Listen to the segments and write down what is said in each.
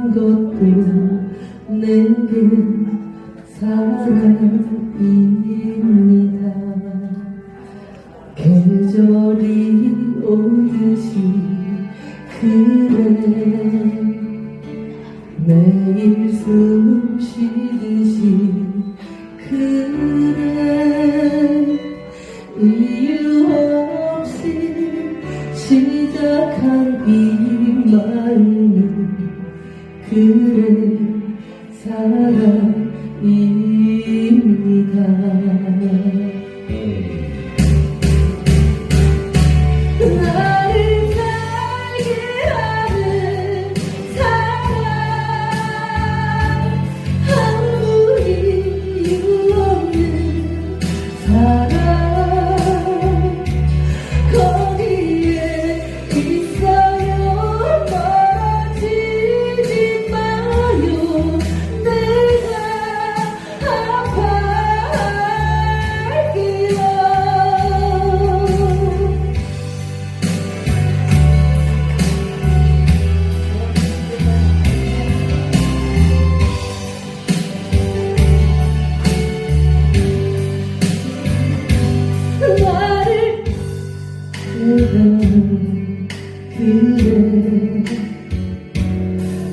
한 것도 내게 사랑입니다 계절이 오듯이 그래 매일 숨 쉬듯이 그래 이유 없이 시작한 이 마음을 그래 사랑이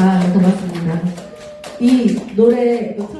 아, 고맙습니다. 이 노래 그